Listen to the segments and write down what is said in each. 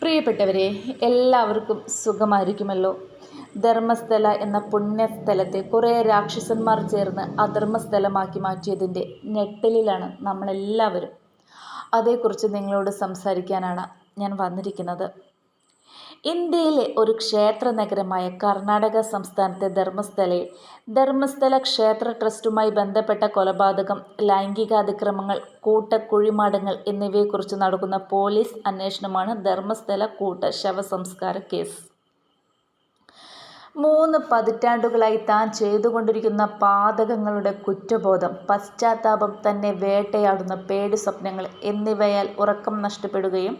പ്രിയപ്പെട്ടവരെ എല്ലാവർക്കും സുഖമായിരിക്കുമല്ലോ. ധർമ്മസ്ഥല എന്ന പുണ്യസ്ഥലത്തെ കുറേ രാക്ഷസന്മാർ ചേർന്ന് അധർമ്മസ്ഥലമാക്കി മാറ്റിയതിന്റെ ഞെട്ടലിലാണ് നമ്മളെല്ലാവരും. അതേക്കുറിച്ച് നിങ്ങളോട് സംസാരിക്കാനാണ് ഞാൻ വന്നിരിക്കുന്നത്. ഇന്ത്യയിലെ ഒരു ക്ഷേത്ര നഗരമായ കർണാടക സംസ്ഥാനത്തെ ധർമ്മസ്ഥലയിൽ ധർമ്മസ്ഥല ക്ഷേത്ര ട്രസ്റ്റുമായി ബന്ധപ്പെട്ട കൊലപാതകം ലൈംഗികാതിക്രമങ്ങൾ കൂട്ടക്കുഴിമാടങ്ങൾ എന്നിവയെക്കുറിച്ച് നടക്കുന്ന പോലീസ് അന്വേഷണമാണ് ധർമ്മസ്ഥല കൂട്ട ശവസംസ്കാര കേസ്. മൂന്ന് പതിറ്റാണ്ടുകളായി താൻ ചെയ്തുകൊണ്ടിരിക്കുന്ന പാതകങ്ങളുടെ കുറ്റബോധം പശ്ചാത്താപം തന്നെ വേട്ടയാടുന്ന പേടി സ്വപ്നങ്ങൾ എന്നിവയാൽ ഉറക്കം നഷ്ടപ്പെടുകയും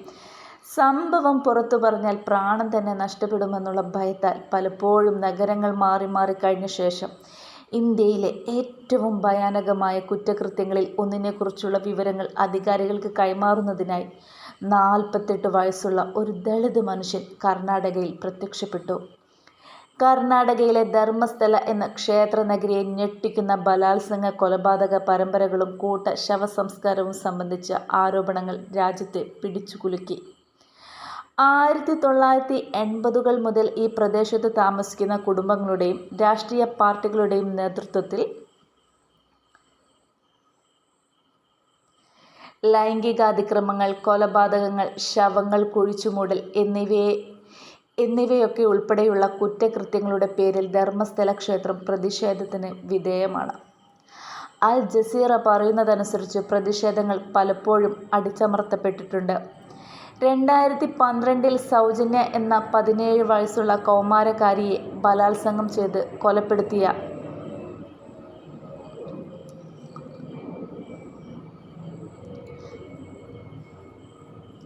സംഭവം പുറത്തു പറഞ്ഞാൽ പ്രാണൻ തന്നെ നഷ്ടപ്പെടുമെന്നുള്ള ഭയത്താൽ പലപ്പോഴും നഗരങ്ങൾ മാറി മാറി കഴിഞ്ഞ ശേഷം ഇന്ത്യയിലെ ഏറ്റവും ഭയാനകമായ കുറ്റകൃത്യങ്ങളിൽ ഒന്നിനെക്കുറിച്ചുള്ള വിവരങ്ങൾ അധികാരികൾക്ക് കൈമാറുന്നതിനായി നാൽപ്പത്തെട്ട് വയസ്സുള്ള ഒരു ദളിത് മനുഷ്യൻ കർണാടകയിൽ പ്രത്യക്ഷപ്പെട്ടു. കർണാടകയിലെ ധർമ്മസ്ഥല എന്ന ക്ഷേത്ര നഗരിയെ ഞെട്ടിക്കുന്ന ബലാത്സംഗ കൊലപാതക പരമ്പരകളും കൂട്ട ശവസംസ്കാരവും സംബന്ധിച്ച ആരോപണങ്ങൾ രാജ്യത്തെ പിടിച്ചുകുലുക്കി. ആയിരത്തി തൊള്ളായിരത്തി എൺപതുകൾ മുതൽ ഈ പ്രദേശത്ത് താമസിക്കുന്ന കുടുംബങ്ങളുടെയും രാഷ്ട്രീയ പാർട്ടികളുടെയും നേതൃത്വത്തിൽ ലൈംഗികാതിക്രമങ്ങൾ കൊലപാതകങ്ങൾ ശവങ്ങൾ കുഴിച്ചുമൂടൽ എന്നിവയെ എന്നിവയൊക്കെ ഉൾപ്പെടെയുള്ള കുറ്റകൃത്യങ്ങളുടെ പേരിൽ ധർമ്മസ്ഥല ക്ഷേത്രം പ്രതിഷേധത്തിന് വിധേയമാണ്. അൽ ജസീറ പറയുന്നതനുസരിച്ച് പ്രതിഷേധങ്ങൾ പലപ്പോഴും അടിച്ചമർത്തപ്പെട്ടിട്ടുണ്ട്. രണ്ടായിരത്തി പന്ത്രണ്ടിൽ സൗജന്യ എന്ന പതിനേഴ് വയസ്സുള്ള കൗമാരക്കാരിയെ ബലാത്സംഗം ചെയ്ത് കൊലപ്പെടുത്തിയ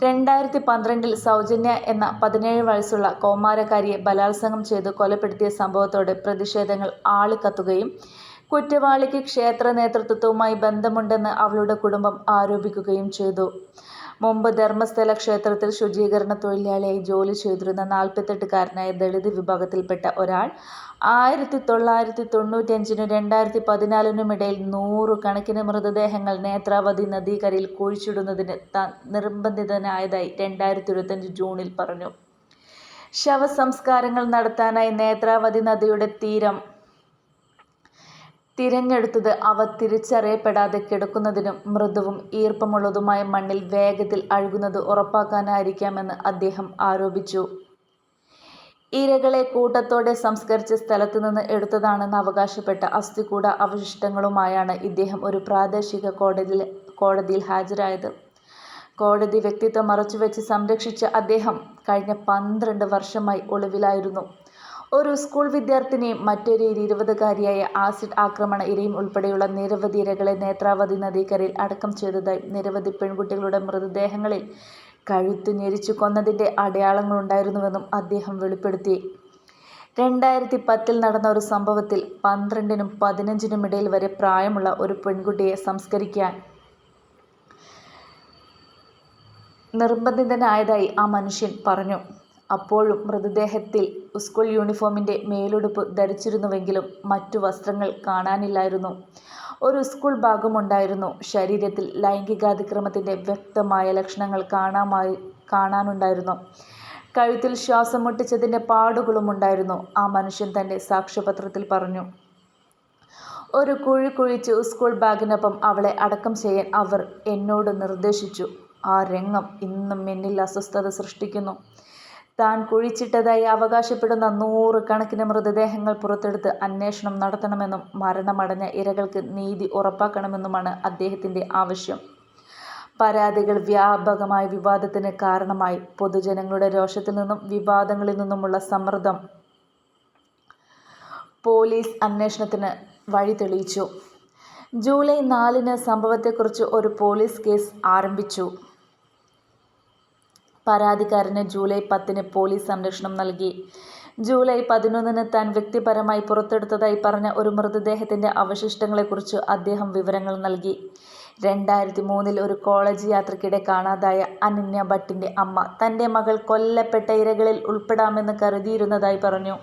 രണ്ടായിരത്തി പന്ത്രണ്ടിൽ സൗജന്യ എന്ന പതിനേഴ് വയസ്സുള്ള കൗമാരക്കാരിയെ ബലാത്സംഗം ചെയ്ത് കൊലപ്പെടുത്തിയ സംഭവത്തോടെ പ്രതിഷേധങ്ങൾ ആളിക്കത്തുകയും കുറ്റവാളിക്ക് ക്ഷേത്ര നേതൃത്വവുമായി ബന്ധമുണ്ടെന്ന് അവളുടെ കുടുംബം ആരോപിക്കുകയും ചെയ്തു. മുമ്പ് ധർമ്മസ്ഥല ക്ഷേത്രത്തിൽ ശുചീകരണ തൊഴിലാളിയായി ജോലി ചെയ്തിരുന്ന നാൽപ്പത്തെട്ടുകാരനായ ദളിത് വിഭാഗത്തിൽപ്പെട്ട ഒരാൾ ആയിരത്തി തൊള്ളായിരത്തി തൊണ്ണൂറ്റഞ്ചിനും രണ്ടായിരത്തി പതിനാലിനുമിടയിൽ നൂറുകണക്കിന് മൃതദേഹങ്ങൾ നേത്രാവതി നദീകരയിൽ കുഴിച്ചിടുന്നതിന് നിർബന്ധിതനായതായി രണ്ടായിരത്തി ഇരുപത്തഞ്ച് ജൂണിൽ പറഞ്ഞു. ശവസംസ്കാരങ്ങൾ നടത്താനായി നേത്രാവതി നദിയുടെ തീരം തിരഞ്ഞെടുത്തത് അവ തിരിച്ചറിയപ്പെടാതെ കിടക്കുന്നതിനും മൃദുവും ഈർപ്പമുള്ളതുമായ മണ്ണിൽ വേഗത്തിൽ അഴുകുന്നത് ഉറപ്പാക്കാനായിരിക്കാമെന്ന് അദ്ദേഹം ആരോപിച്ചു. ഇരകളെ കൂട്ടത്തോടെ സംസ്കരിച്ച സ്ഥലത്തു നിന്ന് എടുത്തതാണെന്ന് അവകാശപ്പെട്ട അസ്ഥികൂട അവശിഷ്ടങ്ങളുമായാണ് ഇദ്ദേഹം ഒരു പ്രാദേശിക കോടതിയിൽ കോടതിയിൽ ഹാജരായത്. കോടതി വ്യക്തിത്വം മറച്ചുവെച്ച് സംരക്ഷിച്ച അദ്ദേഹം കഴിഞ്ഞ പന്ത്രണ്ട് വർഷമായി ഒളിവിലായിരുന്നു. ഒരു സ്കൂൾ വിദ്യാർത്ഥിനിയും മറ്റൊരു ഇരുപതുകാരിയായ ആസിഡ് ആക്രമണ ഇരയും ഉൾപ്പെടെയുള്ള നിരവധി ഇരകളെ നേത്രാവതി നദീക്കരയിൽ അടക്കം ചെയ്തതായി നിരവധി പെൺകുട്ടികളുടെ മൃതദേഹങ്ങളിൽ കഴുത്തു ഞെരിച്ചു കൊന്നതിന്റെ അടയാളങ്ങളുണ്ടായിരുന്നുവെന്നും അദ്ദേഹം വെളിപ്പെടുത്തി. രണ്ടായിരത്തി പത്തിൽ നടന്ന ഒരു സംഭവത്തിൽ പന്ത്രണ്ടിനും പതിനഞ്ചിനും ഇടയിൽ വരെ പ്രായമുള്ള ഒരു പെൺകുട്ടിയെ സംസ്കരിക്കാൻ നിർബന്ധിതനായതായി ആ മനുഷ്യൻ പറഞ്ഞു. അപ്പോഴും മൃതദേഹത്തിൽ സ്കൂൾ യൂണിഫോമിന്റെ മേലുടുപ്പ് ധരിച്ചിരുന്നുവെങ്കിലും മറ്റു വസ്ത്രങ്ങൾ കാണാനില്ലായിരുന്നു. ഒരു സ്കൂൾ ഭാഗമുണ്ടായിരുന്നു. ശരീരത്തിൽ ലൈംഗികാതിക്രമത്തിന്റെ വ്യക്തമായ ലക്ഷണങ്ങൾ കാണാമായി കാണാനുണ്ടായിരുന്നു. കഴുത്തിൽ ശ്വാസം മുട്ടിച്ചതിന്റെ പാടുകളുമുണ്ടായിരുന്നു. ആ മനുഷ്യൻ തന്റെ സാക്ഷ്യപത്രത്തിൽ പറഞ്ഞു ഒരു കുഴി കുഴിച്ച് സ്കൂൾ ബാഗിനൊപ്പം അവളെ അടക്കം ചെയ്യാൻ അവർ എന്നോട് നിർദ്ദേശിച്ചു. ആ രംഗം ഇന്നും എന്നിൽ അസ്വസ്ഥത സൃഷ്ടിക്കുന്നു. താൻ കുഴിച്ചിട്ടതായി അവകാശപ്പെടുന്ന നൂറുകണക്കിന് മൃതദേഹങ്ങൾ പുറത്തെടുത്ത് അന്വേഷണം നടത്തണമെന്നും മരണമടഞ്ഞ ഇരകൾക്ക് നീതി ഉറപ്പാക്കണമെന്നുമാണ് അദ്ദേഹത്തിന്റെ ആവശ്യം. പരാതികൾ വ്യാപകമായ വിവാദത്തിന് കാരണമായി പൊതുജനങ്ങളുടെ രോഷത്തിൽ നിന്നും വിവാദങ്ങളിൽ നിന്നുമുള്ള സമ്മർദ്ദം പോലീസ് അന്വേഷണത്തിന് വഴി തെളിയിച്ചു. ജൂലൈ നാലിന് സംഭവത്തെക്കുറിച്ച് ഒരു പോലീസ് കേസ് ആരംഭിച്ചു. പരാതിക്കാരന് ജൂലൈ പത്തിന് പോലീസ് സംരക്ഷണം നൽകി. ജൂലൈ പതിനൊന്നിന് താൻ വ്യക്തിപരമായി പുറത്തെടുത്തതായി പറഞ്ഞ ഒരു മൃതദേഹത്തിന്റെ അവശിഷ്ടങ്ങളെക്കുറിച്ച് അദ്ദേഹം വിവരങ്ങൾ നൽകി. രണ്ടായിരത്തി മൂന്നിൽ ഒരു കോളേജ് യാത്രയ്ക്കിടെ കാണാതായ അനന്യ ഭട്ടിന്റെ അമ്മ തന്റെ മകൾ കൊല്ലപ്പെട്ട ഇരകളിൽ ഉൾപ്പെടാമെന്ന് കരുതിയിരുന്നതായി പറഞ്ഞു.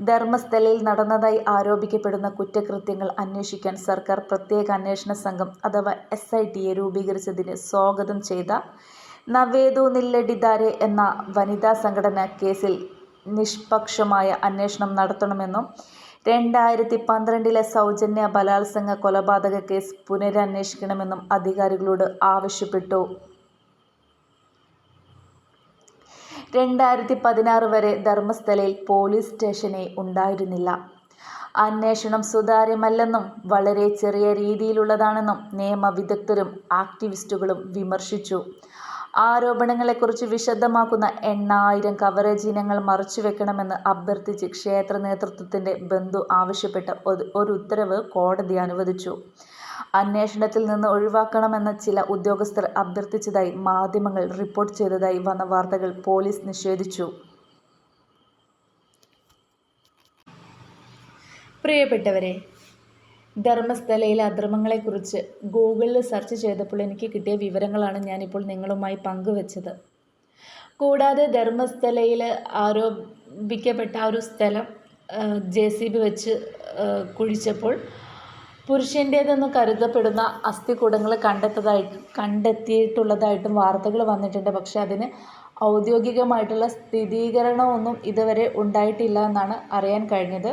ധർമ്മസ്ഥലയിൽ നടന്നതായി ആരോപിക്കപ്പെടുന്ന കുറ്റകൃത്യങ്ങൾ അന്വേഷിക്കാൻ സർക്കാർ പ്രത്യേക അന്വേഷണ സംഘം അഥവാ എസ് ഐ ടിയെ രൂപീകരിച്ചതിന് സ്വാഗതം ചെയ്ത നവേദു നില്ലഡിദാരെ എന്ന വനിതാ സംഘടന കേസിൽ നിഷ്പക്ഷമായ അന്വേഷണം നടത്തണമെന്നും രണ്ടായിരത്തി പന്ത്രണ്ടിലെ സൗജന്യ ബലാത്സംഗ കൊലപാതക കേസ് പുനരന്വേഷിക്കണമെന്നും അധികാരികളോട് ആവശ്യപ്പെട്ടു. രണ്ടായിരത്തി പതിനാറ് വരെ ധർമ്മസ്ഥലയിൽ പോലീസ് സ്റ്റേഷനെ ഉണ്ടായിരുന്നില്ല. അന്വേഷണം സുതാര്യമല്ലെന്നും വളരെ ചെറിയ രീതിയിലുള്ളതാണെന്നും നിയമവിദഗ്ധരും ആക്ടിവിസ്റ്റുകളും വിമർശിച്ചു. ആരോപണങ്ങളെക്കുറിച്ച് വിശദമാക്കുന്ന എണ്ണായിരം കവറേജ് ഇനങ്ങൾ മറച്ചുവെക്കണമെന്ന് അഭ്യർത്ഥിച്ച് ക്ഷേത്ര നേതൃത്വത്തിന്റെ ബന്ധു ആവശ്യപ്പെട്ട ഒരു ഉത്തരവ് കോടതി അനുവദിച്ചു. അന്വേഷണത്തിൽ നിന്ന് ഒഴിവാക്കണമെന്ന് ചില ഉദ്യോഗസ്ഥർ അഭ്യർത്ഥിച്ചതായി മാധ്യമങ്ങൾ റിപ്പോർട്ട് ചെയ്തതായി വന്ന വാർത്തകൾ പോലീസ് നിഷേധിച്ചു. പ്രിയപ്പെട്ടവരെ ധർമ്മസ്ഥലയിലെ അധർമ്മങ്ങളെക്കുറിച്ച് ഗൂഗിളിൽ സെർച്ച് ചെയ്തപ്പോൾ എനിക്ക് കിട്ടിയ വിവരങ്ങളാണ് ഞാനിപ്പോൾ നിങ്ങളുമായി പങ്കുവച്ചത്. കൂടാതെ ധർമ്മസ്ഥലയിൽ ആരോപിക്കപ്പെട്ട ആ ഒരു സ്ഥലം ജെ സി ബി വെച്ച് കുഴിച്ചപ്പോൾ പുരുഷന്റേതെന്ന് കരുതപ്പെടുന്ന അസ്ഥികൂടങ്ങൾ കണ്ടെത്തതായിട്ട് കണ്ടെത്തിയിട്ടുള്ളതായിട്ടും വാർത്തകൾ വന്നിട്ടുണ്ട്. പക്ഷേ അതിന് ഔദ്യോഗികമായിട്ടുള്ള സ്ഥിരീകരണമൊന്നും ഇതുവരെ ഉണ്ടായിട്ടില്ല എന്നാണ് അറിയാൻ കഴിഞ്ഞത്.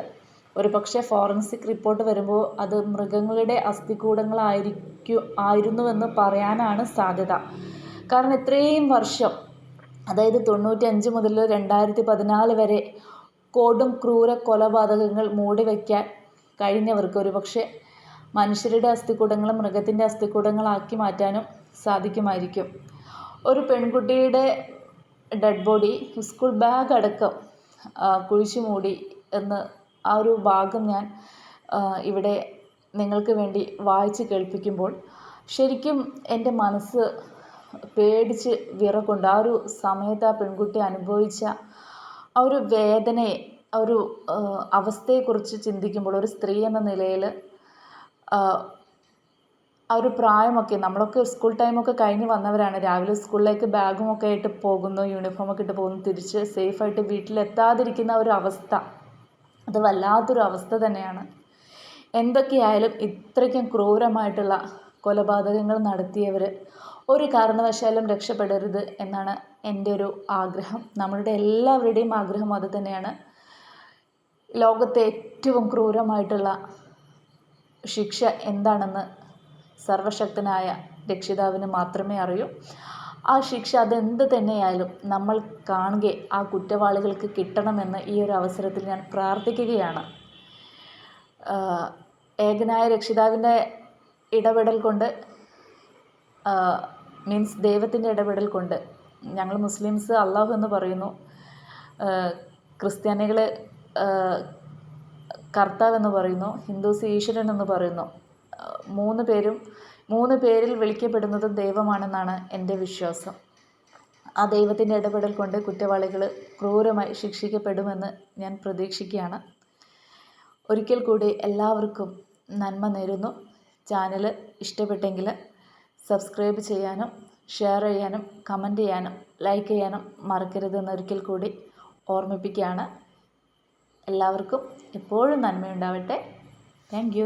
ഒരു പക്ഷേ ഫോറൻസിക് റിപ്പോർട്ട് വരുമ്പോൾ അത് മൃഗങ്ങളുടെ അസ്ഥികൂടങ്ങളായിരിക്കും ആയിരുന്നുവെന്ന് പറയാനാണ് സാധ്യത. കാരണം ഇത്രയും വർഷം അതായത് തൊണ്ണൂറ്റഞ്ച് മുതൽ രണ്ടായിരത്തി പതിനാല് വരെ കൊടും ക്രൂര കൊലപാതകങ്ങൾ മൂടിവെക്കാൻ കഴിഞ്ഞവർക്ക് ഒരു പക്ഷേ മനുഷ്യരുടെ അസ്ഥികൂടങ്ങൾ മൃഗത്തിന്റെ അസ്ഥികൂടങ്ങളാക്കി മാറ്റാനും സാധിക്കുമായിരിക്കും. ഒരു പെൺകുട്ടിയുടെ ഡെഡ് ബോഡി സ്കൂൾ ബാഗ് അടക്കം കുഴിച്ചു മൂടി എന്ന് ആ ഒരു ഭാഗം ഞാൻ ഇവിടെ നിങ്ങൾക്ക് വേണ്ടി വായിച്ച് കേൾപ്പിക്കുമ്പോൾ ശരിക്കും എന്റെ മനസ്സ് പേടിച്ച് വിറകൊണ്ട് ആ ഒരു സമയത്ത് ആ പെൺകുട്ടി അനുഭവിച്ച ആ ഒരു വേദനയെ ആ ഒരു അവസ്ഥയെക്കുറിച്ച് ചിന്തിക്കുമ്പോൾ ഒരു സ്ത്രീ എന്ന നിലയിൽ ആ ഒരു പ്രായമൊക്കെ നമ്മളൊക്കെ സ്കൂൾ ടൈമൊക്കെ കഴിഞ്ഞ് വന്നവരാണ്. രാവിലെ സ്കൂളിലേക്ക് ബാഗുമൊക്കെ ആയിട്ട് പോകുന്നു യൂണിഫോമൊക്കെ ഇട്ട് പോകുന്നു തിരിച്ച് സേഫായിട്ട് വീട്ടിലെത്താതിരിക്കുന്ന ഒരു അവസ്ഥ. അത് വല്ലാത്തൊരു അവസ്ഥ തന്നെയാണ്. എന്തൊക്കെയായാലും ഇത്രയ്ക്കും ക്രൂരമായിട്ടുള്ള കൊലപാതകങ്ങൾ നടത്തിയവർ ഒരു കാരണവശാലും രക്ഷപ്പെടരുത് എന്നാണ് എന്റെ ഒരു ആഗ്രഹം. നമ്മളുടെ എല്ലാവരുടെയും ആഗ്രഹം അത് തന്നെയാണ്. ലോകത്തെ ഏറ്റവും ക്രൂരമായിട്ടുള്ള ശിക്ഷ എന്താണെന്ന് സർവശക്തനായ രക്ഷിതാവിന് മാത്രമേ അറിയൂ. ആ ശിക്ഷ അതെന്ത് തന്നെയായാലും നമ്മൾ കാണുക ആ കുറ്റവാളികൾക്ക് കിട്ടണമെന്ന് ഈ ഒരു അവസരത്തിൽ ഞാൻ പ്രാർത്ഥിക്കുകയാണ്. ഏകനായ രക്ഷിതാവിന്റെ ഇടപെടൽ കൊണ്ട് മീൻസ് ദൈവത്തിന്റെ ഇടപെടൽ കൊണ്ട് ഞങ്ങൾ മുസ്ലിംസ് അള്ളാഹു എന്ന് പറയുന്നു. ക്രിസ്ത്യാനികൾ കർത്താവ് എന്ന് പറയുന്നു ഹിന്ദുസ് ഈശ്വരൻ എന്ന് പറയുന്നു. മൂന്ന് പേരും മൂന്ന് പേരിൽ വിളിക്കപ്പെടുന്നതും ദൈവമാണെന്നാണ് എന്റെ വിശ്വാസം. ആ ദൈവത്തിന്റെ ഇടപെടൽ കൊണ്ട് കുറ്റവാളികൾ ക്രൂരമായി ശിക്ഷിക്കപ്പെടുമെന്ന് ഞാൻ പ്രതീക്ഷിക്കുകയാണ്. ഒരിക്കൽ കൂടി എല്ലാവർക്കും നന്മ നേരുന്നു. ചാനൽ ഇഷ്ടപ്പെട്ടെങ്കിൽ സബ്സ്ക്രൈബ് ചെയ്യാനും ഷെയർ ചെയ്യാനും കമന്റ് ചെയ്യാനും ലൈക്ക് ചെയ്യാനും മറക്കരുതെന്ന് ഒരിക്കൽ കൂടി ഓർമ്മിപ്പിക്കുകയാണ്. എല്ലാവർക്കും എപ്പോഴും നന്മയുണ്ടാവട്ടെ. താങ്ക്